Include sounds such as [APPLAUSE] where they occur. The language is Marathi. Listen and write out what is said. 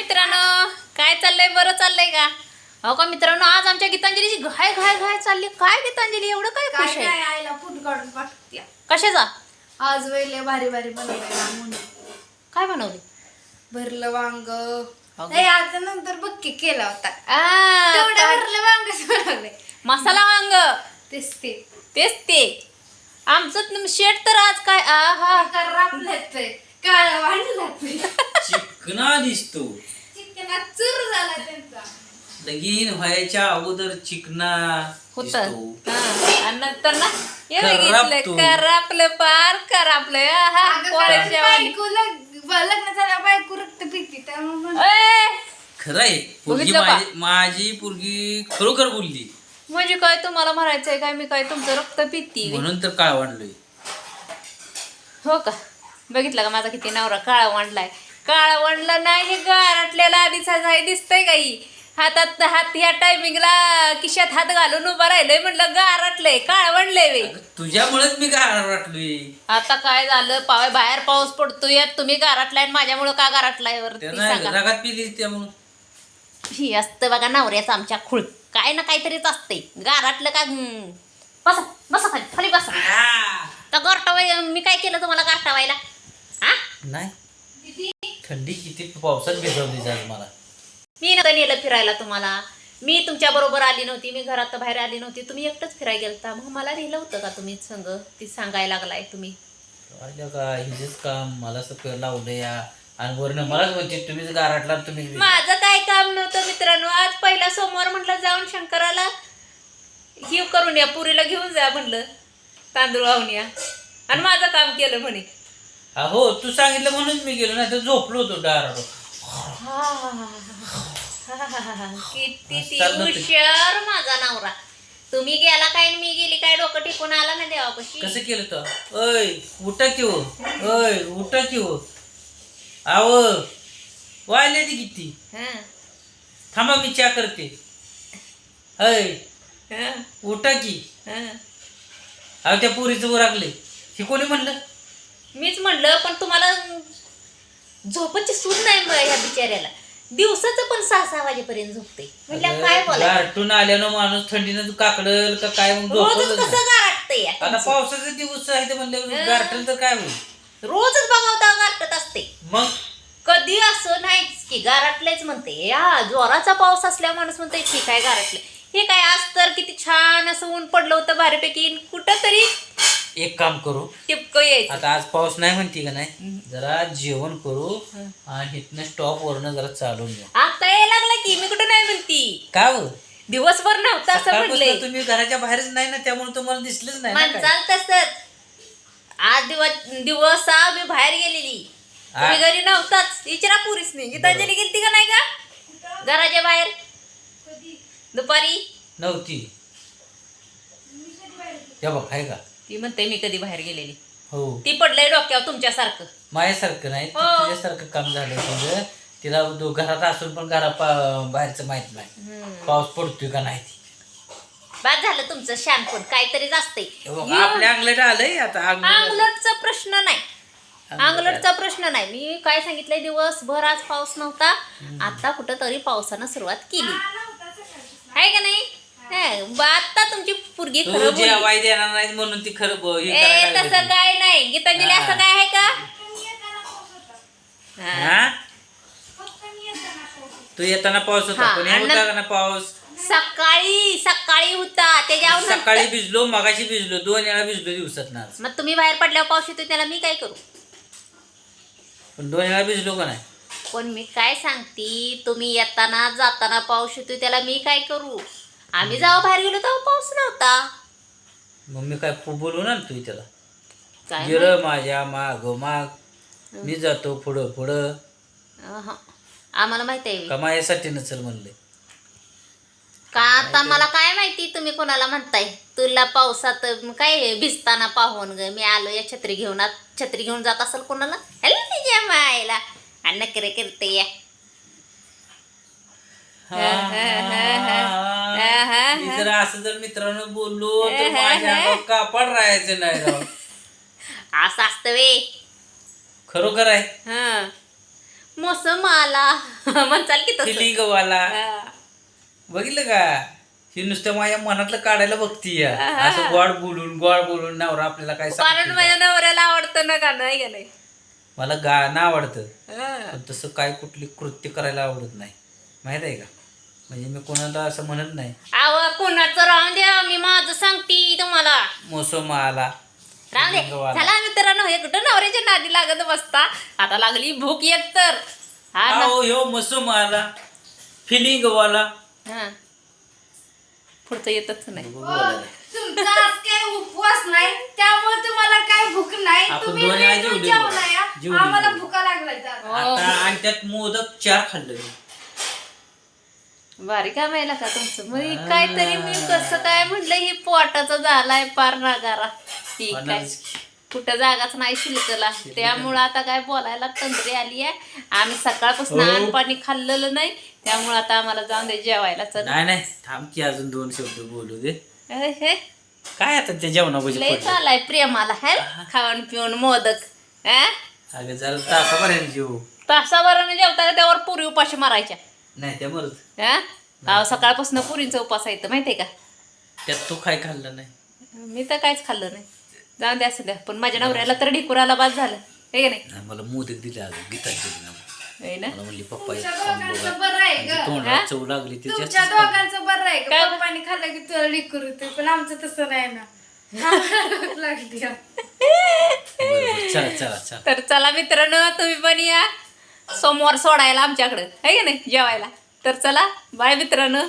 मित्रांनो? काय चाललंय? बरं चाललंय का? हो का मित्रांनो आज आमच्या गीतांजलीची घाय घाय घाय चालली. काय गीतांजली? एवढं काय काय खुश आहे? काय आईला फूट काढून पाठवत्या कशाचा? आज वेळेला भारी भारी बनवलं म्हणून. काय बनवली? भरलं वांग. नाही आता नंतर बक्की केला होता. आ, तेवढं काय- भरलं वांग बनवलंय. मसाला वांग. तेच ते. तेच ते. आमचं शेट तर आज काय? आ हा. रापल्यात काळ वाढला चिकना दिसतो चिकना चूर झाला त्यांचा. लगीन व्हायच्या अगोदर चिकना होत. दिसतो नंतर ना हे बघितलं. करापलं पार करापलं अगं, लग्न झालं बायको रक्त पिकते त्यामुळे म्हणलं, ए, खरं आहे पोरगी बघितलं का? माझी माझी पोरगी खरोखर बोलली. म्हणजे काय तुम्हाला म्हणायचंय काय? मी काय तुमचं रक्त पिती? म्हणून तर काळ वाढलोय हो का? बघितलं का माझा किती नवरा काळा वांडलाय काळा वांडला नाही गारटलेला आधीच आहे दिसतंय काही. हातात हात ह्या टायमिंगला किशात हात घालून उभा राहिलंय म्हटलं गारटलंय काळ वांडलंय वे. तुझ्यामुळेच मी काळ वाटलोय आता काय झालं? पाव बाहेर पाऊस पडतोय तुम्ही गारटलाय माझ्यामुळं का गारटलाय वरती त्यांना सांगा. रागात पिली त्यामुळं ही असतं बघा नवऱ्याचं आमच्या खुळ. काय ना काहीतरीच असते गारटलं का. बसा बसा खाली खाली बसा. आ! तर गारटावाय मी काय केलं तुम्हाला गारटावायला? हा? नाही. थंडी किती पावसात भिजवली जात मला. मी नव्हतं नेलं फिरायला तुम्हाला. मी तुमच्या बरोबर आली नव्हती मी घरात बाहेर आली नव्हती. तुम्ही एकटंच फिरायला गेलता. मग मला नेलं होतं का तुम्ही संग? ती सांगायला लागलाय तुम्ही. आल्या का? हिजेच काम. मला सगळं लावलं या. आणि वरनं मलाच म्हणते तुम्हीच गारटला आणि तुम्ही माझं काय काम नव्हतं मित्रांनो. आज पहिला सोमवार म्हटलं जाऊन शंकराला हिव करून या पुरीला घेऊन जा म्हणलं. तांदूळ वाहून या. आणि माझं काम केलं म्हणे. हो तू सांगितलं म्हणून मी गेलो नाही तर झोपलो होतो डाराडो किती ती चाललं ते. हुशार माझा नवरा. तुम्ही गेला काय आणि मी गेली काय डोकं टिकून आला ना देवापाशी? कसं केलं तो? अय उठा की हो. अय उठा की हो. आव वायले ती किती? हं, थांबा मी चहा करते. अय हं, उठा की. हं. अहो त्या पोरीचं उरागले हे कोणी म्हणलं? मीच म्हणलं पण तुम्हाला झोपाची सूट नाही मग ह्या बिचाऱ्याला. दिवसाचं पण सहा सहा वाजेपर्यंत झोपते. म्हटलं काय बोला गारटून आल्यानं माणूस थंडीनं काकडल का काय मग रोजच झोपतच कसं नाही. गारटतंय या आता तुमचं? पावसाचे दिवस आहे ते म्हणलं गारटल तर काय होईल? रोजच बघावता गारटत असते. मग? कधी असं नाहीच की गारटलेच म्हणते. या जोराचा पाऊस असल्या माणूस म्हणते ठीक आहे गारटले. हे काय आज तर किती छान असं ऊन पडलं होतं भारीपैकी. कुठं तरी एक काम करू. टिपक यायचं. आता आज पाऊस नाही म्हणते का नाही? जरा जेवण करू आणि इथनं स्टॉप वरनं जरा चालून घेऊ. आता यायला लागला की मी कुठं नाही म्हणती. का हो दिवसभर नव्हतं असं म्हणले सकाळपासून तुम्ही घराच्या बाहेरच नाही ना त्यामुळे तुम्हाला दिसलेच नाही ना काय. म्हणचाल तसंच. आज दिवस दिवस मी बाहेर गेलेली. तुम्ही घरी नव्हताच. विचारा पुरीच नाही गीतांजली गेलती का नाही का? घराच्या बाहेर. दुपारी. नव्हती. हे बघ आहे का? ती म्हणते मी कधी बाहेर गेलेली. हो. ती पडलंय डोक्यावर तुमच्यासारखं. माझ्यासारखं नाही हो. तुझ्यासारखं काम झालं तुझं तिला दो- घरात असून पण घरा पा- बाहेरचं माहीत नाही. हम्म. पाऊस पडतोय का नाही ते. बाद झालं तुमचं शानपण काहीतरीच हे बघ, आपल्या अंगलट आलंय आता अंगलट अंगलटचा प्रश्न नाही. अंगलटचा प्रश्न नाही. मी काय सांगितलंय दिवसभर आज पाऊस नव्हता. आता कुठं तरी पावसानं सुरुवात केली. आहे का नाही? हे, ब- आता तू खरं बोलली. देणार नाही म्हणून ती खरं ब- हे ए करायला तसं लागली. काय नाही. गीतांजली असं काय आहे का? हा. हा. तू येताना पाऊस होता हा, पण आणि होता का ना पाऊस? सकाळी सकाळी होता. त्याच्यावर सकाळी भिजलो मगाशी भिजलो दोन वेळा भिजलो दिवसात ना मग तुम्ही बाहेर पडल्यावर पाऊस येतो त्याला मी काय करू? पण दोन वेळा भिजलो का नाही? पण मी काय सांगते तुम्ही येताना जाताना पाऊस येतोय त्याला मी काय करू? आम्ही जेव्हा बाहेर गेलो तेव्हा पाऊस नव्हता. मग मी काय पु- बोलू ना तू त्याला. काय गिर माझ्या माग माग. मी जातो पुढं पुढं. अहं. आम्हाला माहीत आहे. का माझ्यासाठी नसेल म्हणले. का आता मला काय माहिती तुम्ही कोणाला म्हणताय? तुला पावसात म काय भिजताना पाहून ग मी आलो या छत्री घेऊन. आत छत्री घेऊन जात असेल कोणाला? हॅलो तिच्या मायला. आणि नकरे करते या मी जर असं जर मित्रांनो बोललो तर माझ्या अंगावर कापड राहायचं नाही राव. असं असतं वे. खरोखर आहे. हं. मोसम आला म्हणचाल की तसं. हा. बघितलं का? ही नुसतं माझ्या मनातलं काढायला बघती. असं गोड बोलून गोड बोलून नवरा आपल्याला काय कारण सांगते माझ्या? नवऱ्याला आवडतं ना गाणं आहे का नाही? मला गाणं आवडतं. हा. पण तसं काय कुठली कृत्य करायला आवडत नाही. माहीत आहे का? म्हणजे मी कोणाला असं म्हणत नाही. आव कोणाचं राहून द्या मी माझं सांगते तुम्हाला. मोसम आला राहू दे. फिलिंगवाला. चला मित्रांनो एकटं नवऱ्याच्या नादी लागत बसता? आता लागली भूक एक तर. हा ना. अहो ह्यो मोसम आला फिलिंग वाला हा. पुढचं येतच नाही. बोलायला. तुमचा आज काय उपवास नाही त्यामुळे तुम्हाला काय भूक नाही. आपण तुम्ही दोन्ही आम्हाला. भुका लागलाय तर. आता आणि त्यात मोदक चार खाल्लं. मी काम आहे का तुमचं? मग काहीतरी मी कसं काय म्हणलं ही पोटाचा झालाय पार नागारा. ही काय होणारच की. कुठं जागाच नाही शिल्कला त्यामुळं आता काय बोलायला तंद्री आली आहे. आम्ही सकाळपासून हो. अन्न पाणी खाल्लेलं नाही. त्यामुळं आता आम्हाला जाऊन दे जेवायला. चल. नाही नाही. थांब की अजून दोन शब्द बोलू दे. हे काय आता त्या जेवणापाशी लय चालाय प्रेमाला हे? खाऊन पिऊन मोदक. हा? अगं जरा तासापर्यंत जेवू. तासाभराने जेवता त्यावर पुरी उपाशी मारायच्या. नाही त्या मरत. हा? अहो, सकाळपासून पुरींचा उपास आहे माहितीये का? त्यात तू काय खाल्लं नाही. मी तर काहीच खाल्लं नाही. जाऊन द्या असं द्या. पण माझ्या नवऱ्याला तर ढिकुराला बाद झालं. हे का नाही? नाही, मला मोदक दिले अजून गीता दिली ना ना? मला म्हणली पप्पा एक तुमच्या खाऊन दोघांचं बघा बरं आहे ग. तोंडाला चव लागली ते तुमच्या जास्तच खाल्लं. दोघांचं बरं आहे काय? का पप्पानी खाल्लं की तुला पण आमचं तसं नाही ना. [LAUGHS] आम्हाला भूक लागली आहे. बरं, बरं. चला चला चला. तर चला मित्रांनो तुम्ही पण या. सोमवार सोडायला आमच्याकडं. आहे की नाही? जेवायला. तर चला बाय मित्रांनो.